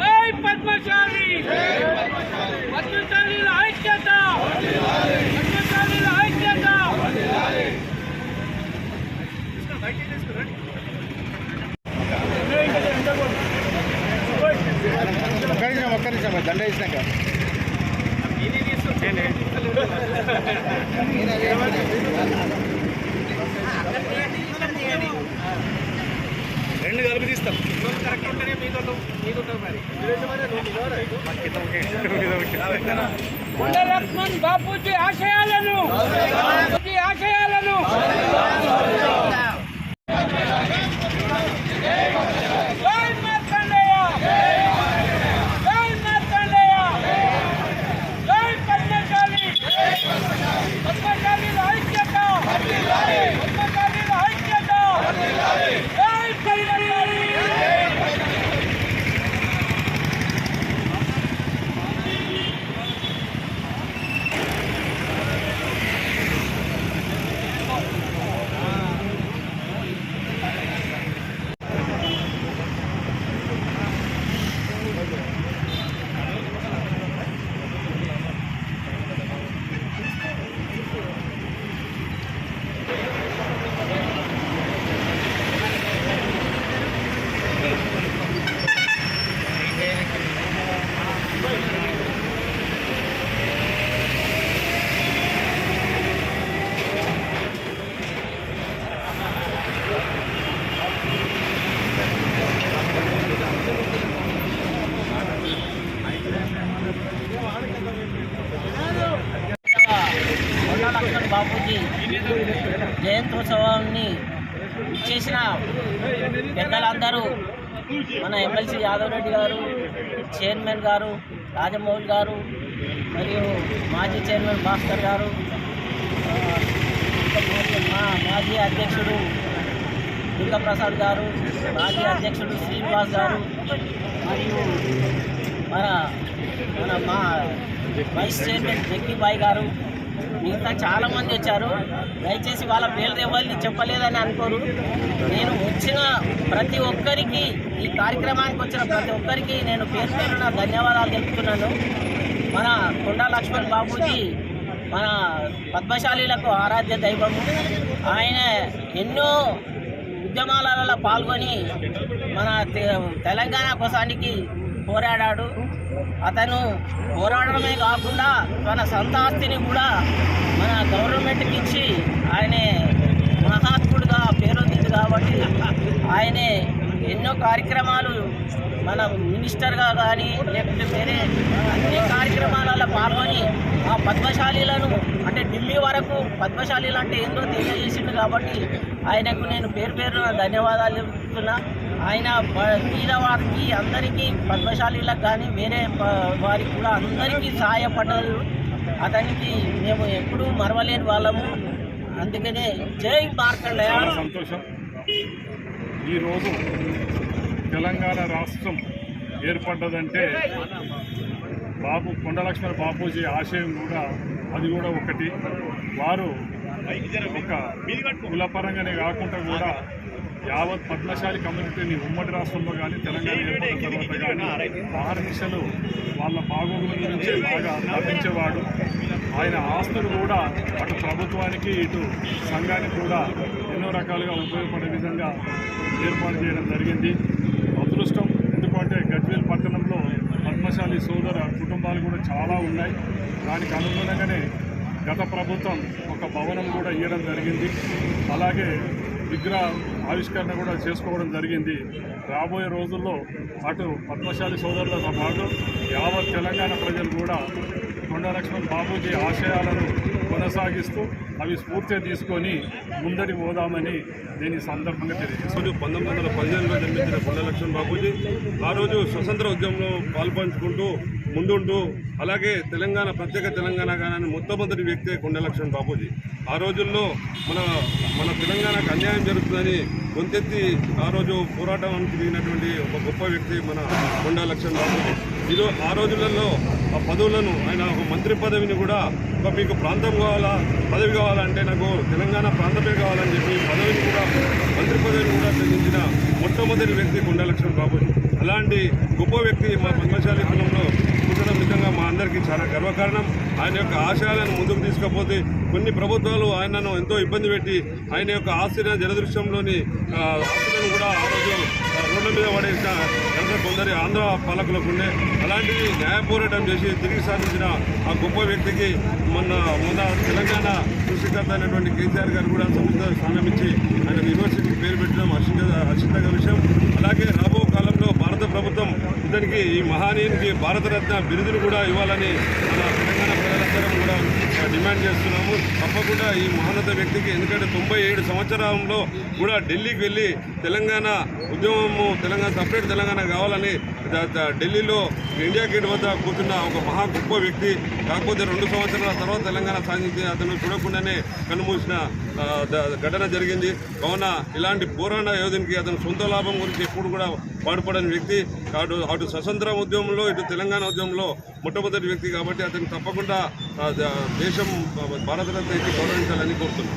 జై పద్మశాలి పద్మశాలీల ఐక్యత పద్మశాలీల ఐక్యత ఒక్క నిమిషం ఒక్క నిమిషం దండ వేసినాక రెండు కలిపి తీస్తాం. కరెక్ట్ ఉంటేనే మీద మీద మరి లక్ష్మణ్ బాపూజీ ఆశయాలను ఆశయాలను జై మార్కండేయ జై మార్కండేయ జై పద్మశాలి పద్మశాలీల ఐక్యత పద్మశాలీల ఐక్యత జై పద్మశాలి కొండా లక్ష్మణ్ బాపూజీ జయంత్యోత్సవాన్ని ఇచ్చేసిన పెద్దలందరూ మన ఎమ్మెల్సీ యాదవ్ రెడ్డి గారు చైర్మన్ గారు రాజమౌళి గారు మరియు మాజీ చైర్మన్ భాస్కర్ గారు మా మాజీ అధ్యక్షుడు దుర్గాప్రసాద్ గారు మాజీ అధ్యక్షుడు శ్రీనివాస్ గారు మరియు మన మన మా వైస్ చైర్మన్ జగ్గిబాయ్ గారు మిగతా చాలామంది వచ్చారు. దయచేసి వాళ్ళ పేర్లు ఎవరిని చెప్పలేదని అనుకోరు. నేను వచ్చిన ప్రతి ఒక్కరికి ఈ కార్యక్రమానికి వచ్చిన ప్రతి ఒక్కరికి నేను పేరు పేరున ధన్యవాదాలు తెలుపుతున్నాను. మన కొండా లక్ష్మణ్ బాబుకి మన పద్మశాలీలకు ఆరాధ్య దైవము. ఆయన ఎన్నో ఉద్యమాలలో పాల్గొని మన తె- తెలంగాణ కోసానికి పోరాడాడు. అతను పోరాడడమే కాకుండా తన సొంత ఆస్తిని కూడా మన గవర్నమెంట్కి ఇచ్చి ఆయనే మహాత్ముడుగా పేరొందింది కాబట్టి ఆయనే ఎన్నో కార్యక్రమాలు మన మినిస్టర్గా కానీ లేకపోతే వేరే అన్ని కార్యక్రమాలలో పాల్గొని ఆ పద్మశాలీలను అంటే ఢిల్లీ వరకు పద్మశాలీలు అంటే ఏందో తెలియజేసిండు కాబట్టి ఆయనకు నేను పేరు పేరున ధన్యవాదాలు చెప్తున్నా. ఆయన బ- వారికి అందరికీ పద్మశాలీలకు కానీ వేరే వారికి కూడా అందరికీ సహాయపడ్డారు. అతనికి మేము ఎప్పుడూ మరవలేని వాళ్ళము. అందుకనే జై మార్కండేయ సంతోషం. ఈరోజు తెలంగాణ రాష్ట్రం ఏర్పడ్డదంటే బాబు కొండలక్ష్మణ బాపూజీ ఆశయం కూడా అది కూడా ఒకటి. వారు ఒక కులపరంగానే కాకుండా కూడా యావత్ పద్మశాలి కమ్యూనిటీని ఉమ్మడి రాష్ట్రంలో కానీ తెలంగాణ ఏర్పడిన తర్వాత కానీ ఆహర్నిశలు వాళ్ళ బాగోగుల గురించి బాగా ఆలోచించేవాడు ఆయన ఆస్తులు కూడా అటు ప్రభుత్వానికి ఇటు సంఘానికి కూడా ఎన్నో రకాలుగా ఉపయోగపడే విధంగా ఏర్పాటు చేయడం జరిగింది. అదృష్టం ఎందుకంటే గజ్వేల్ పట్టణంలో పద్మశాలి సోదర కుటుంబాలు కూడా చాలా ఉన్నాయి. దానికి అనుగుణంగానే గత ప్రభుత్వం ఒక భవనం కూడా ఇవ్వడం జరిగింది. అలాగే విగ్రహ ఆవిష్కరణ కూడా చేసుకోవడం జరిగింది. రాబోయే రోజుల్లో అటు పద్మశాలి సోదరులతో పాటు యావత్ తెలంగాణ ప్రజలు కూడా కొండలక్ష్మణ్ బాబూజీ ఆశయాలను కొనసాగిస్తూ అవి స్ఫూర్తిగా తీసుకొని ముందడి పోదామని నేను ఈ సందర్భంగా తెలియజేస్తాను పంతొమ్మిది వందల పదిహేనులో జన్మించిన కొండలక్ష్మణ్ బాబూజీ ఆ రోజు స్వతంత్ర ఉద్యమంలో పాల్పంచుకుంటూ ముందుంటూ అలాగే తెలంగాణ ప్రత్యేక తెలంగాణ గానాన్ని మొట్టమొదటి వ్యక్తే కొండలక్ష్మణ్ బాబూజీ ఆ రోజుల్లో మన మన తెలంగాణకు అన్యాయం జరుగుతుందని గొంతెత్తి ఆ రోజు పోరాటానికి దిగినటువంటి ఒక గొప్ప వ్యక్తి మన కొండా లక్ష్మణ్ బాబూజీ ఈరోజు ఆ రోజులలో ఆ పదవులను ఆయన ఒక మంత్రి పదవిని కూడా ఒక మీకు ప్రాంతం కావాలా పదవి కావాలంటే నాకు తెలంగాణ ప్రాంతమే కావాలని చెప్పి పదవిని కూడా మంత్రి పదవిని కూడా చెందించిన మొట్టమొదటి వ్యక్తి కొండ లక్ష్మణ్ బాబు అలాంటి గొప్ప వ్యక్తి మా పద్మశాలి కులంలో నిజంగా మా అందరికీ చాలా గర్వకారణం. ఆయన యొక్క ఆశయాలను ముందుకు తీసుకపోతే కొన్ని ప్రభుత్వాలు ఆయనను ఎంతో ఇబ్బంది పెట్టి ఆయన యొక్క ఆస్తిని జలదృశ్యంలోని ఆస్తులను కూడా ఆ రోజు రోడ్ల మీద పడేసిన ఎంత కొందరి ఆంధ్ర పాలకులకు ఉండే అలాంటివి న్యాయ పోరాటం చేసి తిరిగి సాధించిన ఆ గొప్ప వ్యక్తికి మొన్న మొన్న తెలంగాణ సృష్టికర్త అయినటువంటి కేసీఆర్ గారు కూడా సముద్ర స్థానం ఇచ్చి ఆయన యూనివర్సిటీకి పేరు పెట్టడం హర్షించ హర్షించదగ్గ విషయం. అలాగే రాబో కాలంలో భారత ప్రభుత్వం ఇతనికి ఈ మహానీయునికి భారతరత్న బిరుదును కూడా ఇవ్వాలని మన తెలంగాణ ప్రజలందరం కూడా డిమాండ్ చేస్తున్నాము. తప్పకుండా ఈ మహోన్నత వ్యక్తికి ఎందుకంటే తొంభై ఏడు సంవత్సరంలో కూడా ఢిల్లీకి వెళ్ళి తెలంగాణ ఉద్యమము తెలంగాణ సపరేట్ తెలంగాణ కావాలని ఢిల్లీలో ఇండియా గేట్ వద్ద కూర్చున్న ఒక మహా గొప్ప వ్యక్తి. కాకపోతే రెండు సంవత్సరాల తర్వాత తెలంగాణ సాధించి అతను చూడకుండానే కన్నుమూసిన ఘటన జరిగింది. కావున ఇలాంటి పోరాట యోధునికి అతను సొంత లాభం గురించి ఎప్పుడు కూడా పాటుపడని వ్యక్తి. అటు అటు స్వతంత్ర ఉద్యమంలో ఇటు తెలంగాణ ఉద్యమంలో మొట్టమొదటి వ్యక్తి కాబట్టి అతను తప్పకుండా దేశం భారతరత్న గౌరవించాలని కోరుతున్నాను.